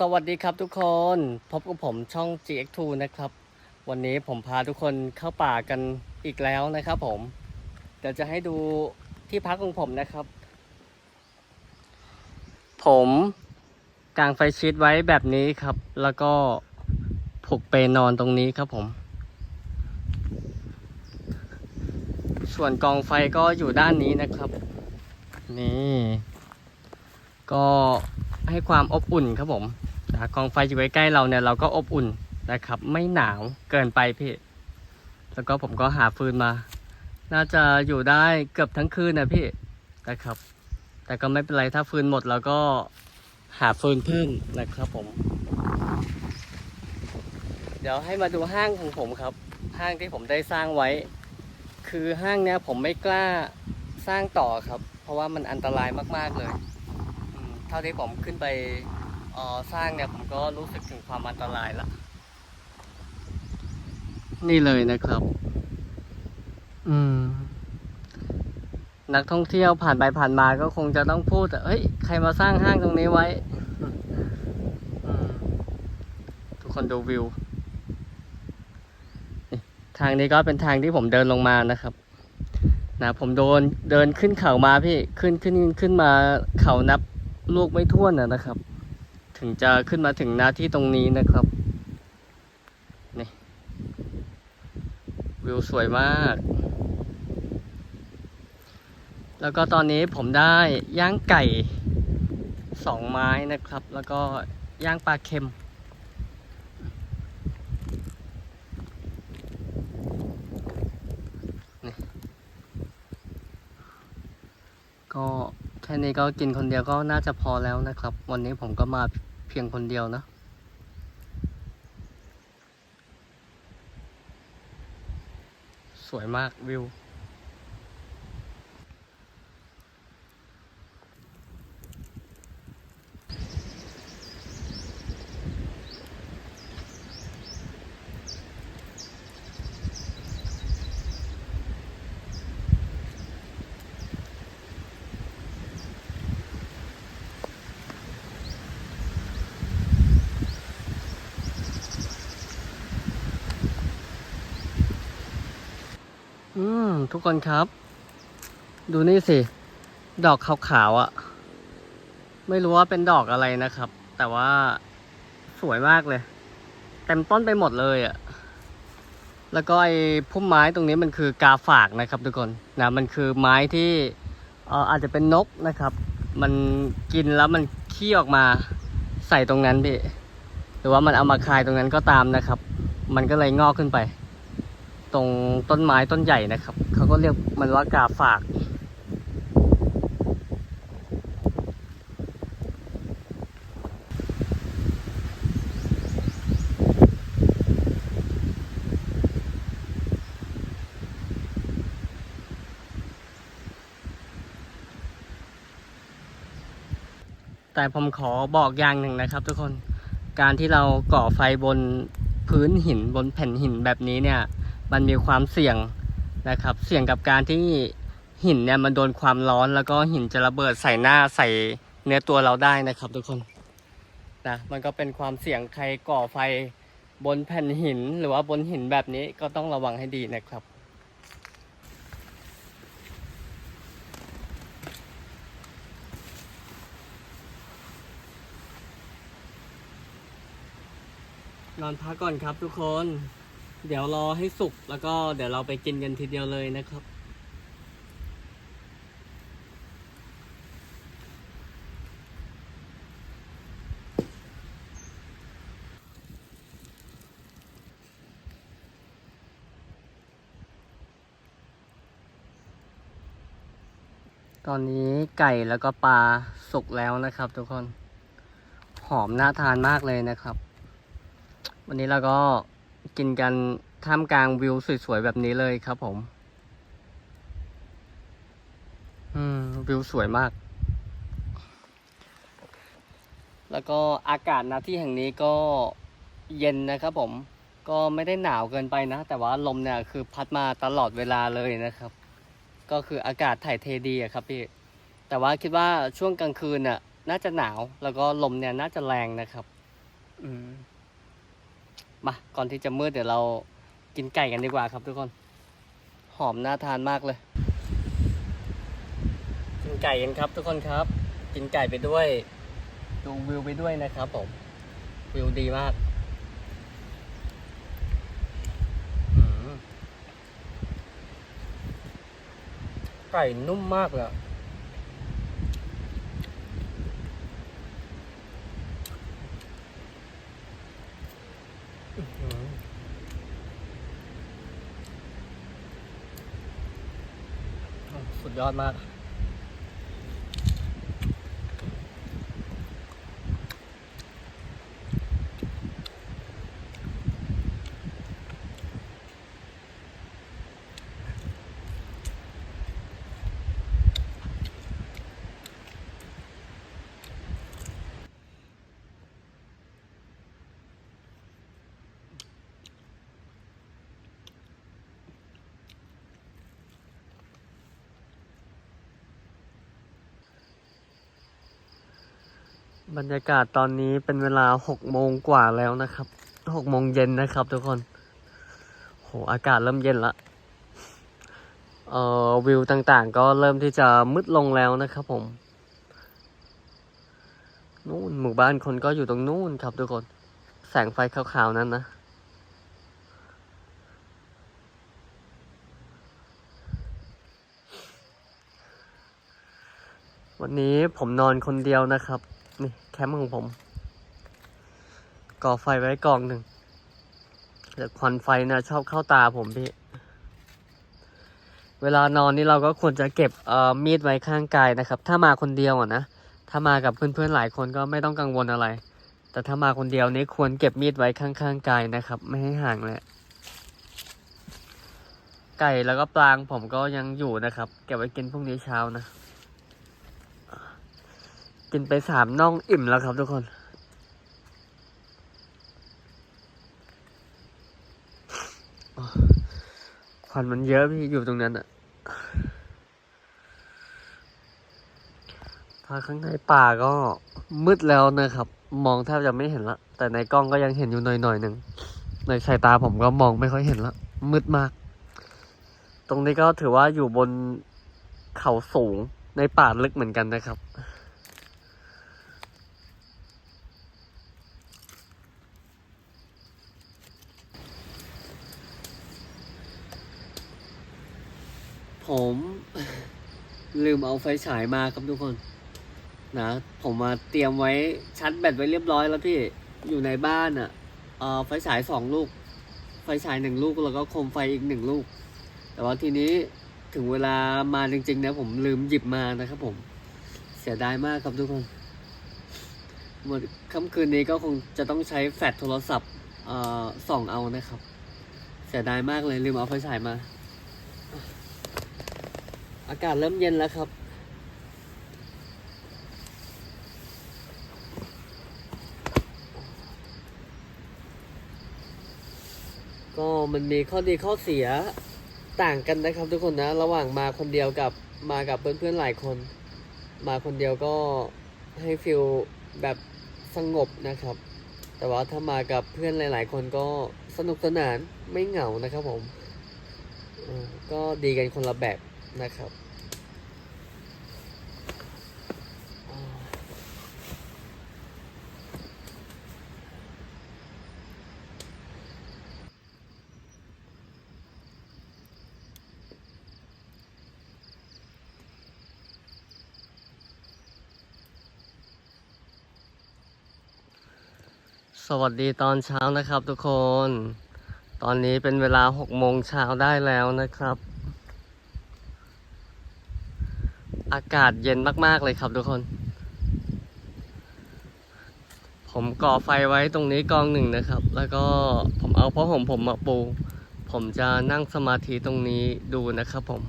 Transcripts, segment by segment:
สวัสดีครับทุกคน พบกับผมช่อง GX2 นะครับ วันนี้ผมพาทุกคนเข้าป่ากันอีกแล้วนะครับผม เดี๋ยวจะให้ดูที่พักของผมนะครับ ผมกางไฟชิดไว้แบบนี้ครับ แล้วก็ผูกเปลนอนตรงนี้ครับผม ส่วนกองไฟก็อยู่ด้านนี้นะครับ นี่ ก็ให้ความอบอุ่นครับผม นะกองไฟอยู่ใกล้ๆเราเนี่ยเราก็อบอุ่นนะครับ ไม่หนาวเกินไปพี่ แล้วก็ผมก็หาฟืนมา น่าจะอยู่ได้เกือบทั้งคืนนะพี่นะครับ แต่ก็ไม่เป็นไรถ้าฟืนหมดเราก็หาฟืนเพิ่มนะครับผม เดี๋ยวให้มาดูห้างของผมครับ ห้างที่ผมได้สร้างไว้ คือห้างเนี้ยผมไม่กล้าสร้างต่อครับ เพราะว่ามันอันตรายมากๆเลย เท่าที่ผมขึ้นไป ออสร้างเนี่ยผมก็รู้สึกถึงความอันตรายละ นี่เลยนะครับ อืม นักท่องเที่ยวผ่านไปผ่านมาก็คงจะต้องพูดเอ้ย ใครมาสร้างห้างตรงนี้ไว้ ทุกคนดูวิว ทางนี้ก็เป็นทางที่ผมเดินลงมานะครับนะผมโดนเดินขึ้นเขามาพี่ ขึ้นขึ้นขึ้นมาเขานับลูกไม่ท้วนนะครับ ถึงจะขึ้นมาถึงหน้าที่ตรงนี้นะครับ นี่ วิวสวยมาก แล้วก็ตอนนี้ผมได้ย่างไก่สองไม้นะครับ แล้วก็ย่างปลาเค็ม ก็แค่นี้ก็กินคนเดียวก็น่าจะพอแล้วนะครับ วันนี้ผมก็มา เพียงคนเดียวนะ สวยมากวิว อืม ทุกคนครับ ดูนี่สิ ดอกขาวๆอะ่ะ ไม่รู้ว่าเป็นดอกอะไรนะครับ แต่ว่าสวยมากเลย เต็มต้นไปหมดเลยอะ่ะ แล้วก็ไอ้พุ่มไม้ตรงนี้มันคือกาฝากนะครับ ทุกคนนะมันคือไม้ที่เอ่ออาจจะเป็นนกนะครับ มันกินแล้วมันขี้ออกมาใส่ตรงนั้นพี่หรือว่ามันเอามาคายตรงนั้นก็ตามนะครับ มันก็เลยงอกขึ้นไป ตรงต้นไม้ต้นใหญ่นะครับ เขาก็เรียกมันว่ากาฝากแต่ผมขอบอกอย่างหนึ่งนะครับ ทุกคน การที่เราก่อไฟบนพื้นหินบนแผ่นหินแบบนี้เนี่ย มันมีความเสี่ยงนะครับ เสี่ยงกับการที่หินเนี่ยมันโดนความร้อนแล้วก็หินจะระเบิดใส่หน้าใส่เนื้อตัวเราได้นะครับ ทุกคนนะมันก็เป็นความเสี่ยงใครก่อไฟบนแผ่นหินหรือว่าบนหินแบบนี้ก็ต้องระวังให้ดีนะครับนอนพักก่อนครับทุกคน เดี๋ยวรอให้สุกแล้วก็เดี๋ยวเราไปกินกันทีเดียวเลยนะครับ ตอนนี้ไก่แล้วก็ปลาสุกแล้วนะครับทุกคน หอมน่าทานมากเลยนะครับ วันนี้เราก็ กินกันท่ามกลางวิวสวยๆแบบนี้เลยครับผม อืม วิวสวยมาก แล้วก็อากาศนะที่แห่งนี้ก็เย็นนะครับผม ก็ไม่ได้หนาวเกินไปนะ แต่ว่าลมเนี่ยคือพัดมาตลอดเวลาเลยนะครับ ก็คืออากาศถ่ายเทดีอะครับพี่ แต่ว่าคิดว่าช่วงกลางคืนน่ะ น่าจะหนาว แล้วก็ลมเนี่ยน่าจะแรงนะครับ อืม มาก่อนที่จะมืดเดี๋ยวเรากินไก่กันดีกว่าครับทุกคน หอมน่าทานมากเลย กินไก่กันครับทุกคนครับ กินไก่ไปด้วยดูวิวไปด้วยนะครับผมวิวดีมากไก่นุ่มมากเลยอะอื้อหือโอดมาก บรรยากาศตอนนี้เป็นเวลาหกโมงกว่าแล้วนะครับหกโมงเย็นนะครับทุกคน โห อากาศเริ่มเย็นละ เอ่อ วิวต่างๆ ก็เริ่มที่จะมืดลงแล้วนะครับผม นู่นหมู่บ้านคนก็อยู่ตรงนู่นครับทุกคน แสงไฟขาวๆ นั้นนะ วันนี้ผมนอนคนเดียวนะครับ นี่แคมป์ของผม ก่อไฟไว้กองหนึ่งแต่ควันไฟนะชอบเข้าตาผมพี่ เวลานอนนี่เราก็ควรจะเก็บเอ่อมีดไว้ข้างกายนะครับ ถ้ามาคนเดียวอะนะ ถ้ามากับเพื่อนๆหลายคนก็ไม่ต้องกังวลอะไร แต่ถ้ามาคนเดียวนี่ควรเก็บมีดไว้ข้างๆกายนะครับ ไม่ให้ห่างเลยไก่แล้วก็ปลางผมก็ยังอยู่นะครับ เก็บไว้กินพรุ่งนี้เช้านะ กินไปสามน่องอิ่มแล้วครับทุกคน ควันมันเยอะพี่อยู่ตรงนั้นอะถ้าข้างในป่าก็มืดแล้วนะครับ มองแทบจะไม่เห็นละ แต่ในกล้องก็ยังเห็นอยู่หน่อยๆหนึ่งในสายตาผมก็มองไม่ค่อยเห็นละ มืดมาก ตรงนี้ก็ถือว่าอยู่บนเขาสูงในป่าลึกเหมือนกันนะครับ ผมลืมเอาไฟฉายมาครับทุกคน นะ ผมมาเตรียมไว้ชาร์จแบตไว้เรียบร้อยแล้วพี่อยู่ในบ้านอะ่ะเออไฟฉายสองลูก ไฟฉายหนึ่งลูกแล้วก็โคมไฟอีกหนึ่งลูก แต่ว่าทีนี้ถึงเวลามาจริงๆนะผมลืมหยิบมานะครับผมเสียดายมากครับทุกคนหมดค่ำคืนนี้ก็คงจะต้องใช้แฟลชโทรศัพท์เออส่องเอานะครับ เสียดายมากเลยลืมเอาไฟฉายมา อากาศเริ่มเย็นแล้วครับ ก็มันมีข้อดีข้อเสียต่างกันนะครับทุกคนนะ ระหว่างมาคนเดียวกับมากับเพื่อนๆหลายคน มาคนเดียวก็ให้ฟิลแบบสงบนะครับ แต่ว่าถ้ามากับเพื่อนหลาย ๆ คนก็สนุกสนานไม่เหงานะครับผมก็ดีกันคนละแบบ นะครับสวัสดีตอนเช้านะครับทุกคน ตอนนี้เป็นเวลาหกโมงเช้าได้แล้วนะครับ อากาศเย็นมากๆเลยครับทุกคน ผมก่อไฟไว้ตรงนี้กองหนึ่งนะครับ แล้วก็ผมเอาผ้าห่มผมมาปู ผมจะนั่งสมาธิตรงนี้ดูนะครับผม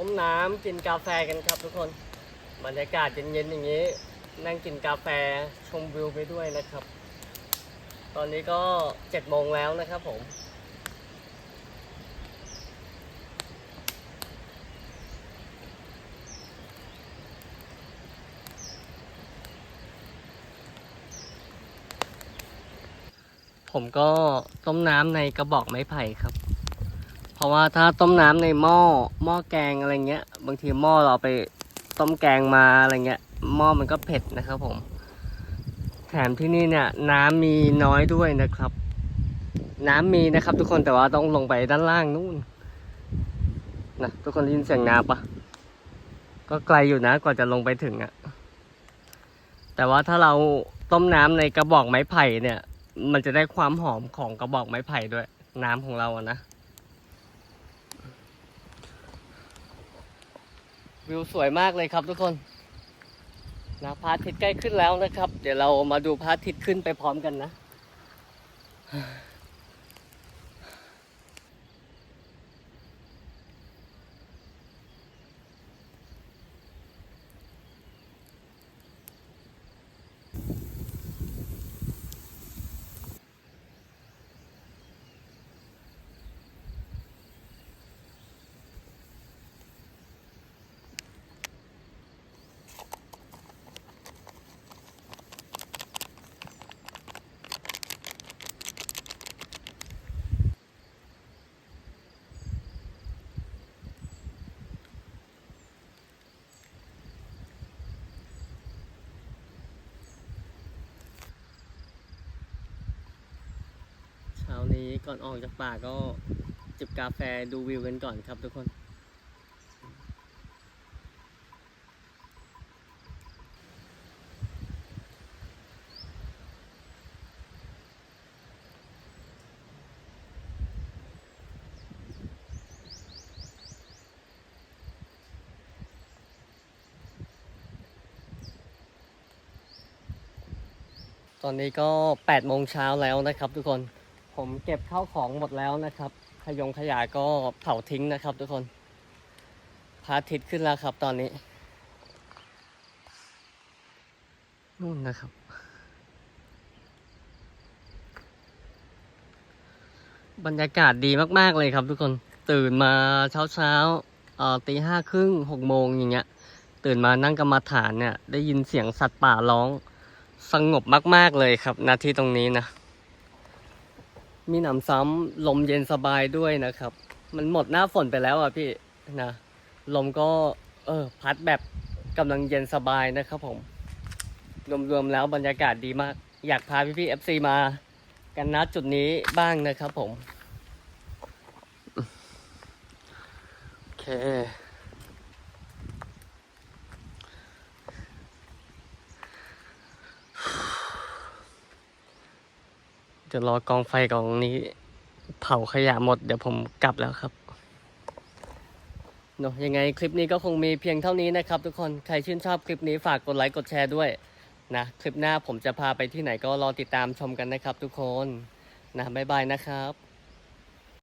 ต้มน้ำกินกาแฟกันครับทุกคนบรรยากาศเย็นๆอย่างนี้ นั่งกินกาแฟชมวิวไปด้วยนะครับ ตอนนี้ก็เจ็ดโมงแล้วนะครับผมผมก็ต้มน้ำในกระบอกไม้ไผ่ครับ เพราะว่าถ้าต้มน้ำในหม้อหม้อแกงอะไรเงี้ย บางทีหม้อเราไปต้มแกงมาอะไรเงี้ยหม้อมันก็เผ็ดนะครับผม แถมที่นี่เนี่ย น้ำมีน้อยด้วยนะครับ น้ำมีนะครับ ทุกคนแต่ว่าต้องลงไปด้านล่างนู่นนะทุกคนได้ยินเสียงน้ำปะก็ไกลอยู่นะกว่าจะลงไปถึงอะแต่ว่าถ้าเราต้มน้ำในกระบอกไม้ไผ่เนี่ย มันจะได้ความหอมของกระบอกไม้ไผ่ด้วย น้ำของเราอะนะ วิวสวยมากเลยครับทุกคนนะพระอาทิตย์ใกล้ขึ้นแล้วนะครับ เดี๋ยวเรามาดูพระอาทิตย์ขึ้นไปพร้อมกันนะ เช้านี้ ก่อนออกจากป่าก็จิบกาแฟดูวิวกันก่อนครับทุกคน ตอนนี้ก็8โมงเช้าแล้วนะครับทุกคน ผมเก็บข้าวของหมดแล้วนะครับ ขยงขยะก็เผาทิ้งนะครับทุกคนพระอาทิตย์ขึ้นแล้วครับตอนนี้นู่นนะครับ บรรยากาศดีมากๆเลยครับทุกคน ตื่นมาเช้าเช้าตีห้าครึ่งหกโมงอย่างเงี้ย ตื่นมานั่งกรรมาฐานเนี่ย ได้ยินเสียงสัตว์ป่าร้อง สงบมากๆเลยครับ นาทีตรงนี้นะ มีหนำซ้ำลมเย็นสบายด้วยนะครับ มันหมดหน้าฝนไปแล้วอะพี่นะลมก็เออพัดแบบกำลังเย็นสบายนะครับผม รวมๆแล้วบรรยากาศดีมาก อยากพาพี่ๆ FC มากันณจุดนี้บ้างนะครับผม โอเค เดี๋ยวรอกองไฟกองนี้ เผาขยะหมดเดี๋ยวผมกลับแล้วครับเนาะยังไงคลิปนี้ก็คงมีเพียงเท่านี้นะครับ ทุกคนใครชื่นชอบคลิปนี้ฝากกดไลค์กดแชร์ด้วยนะคลิปหน้าผมจะพาไปที่ไหนก็รอติดตามชมกันนะครับ ทุกคนนะบ๊ายบายนะครับ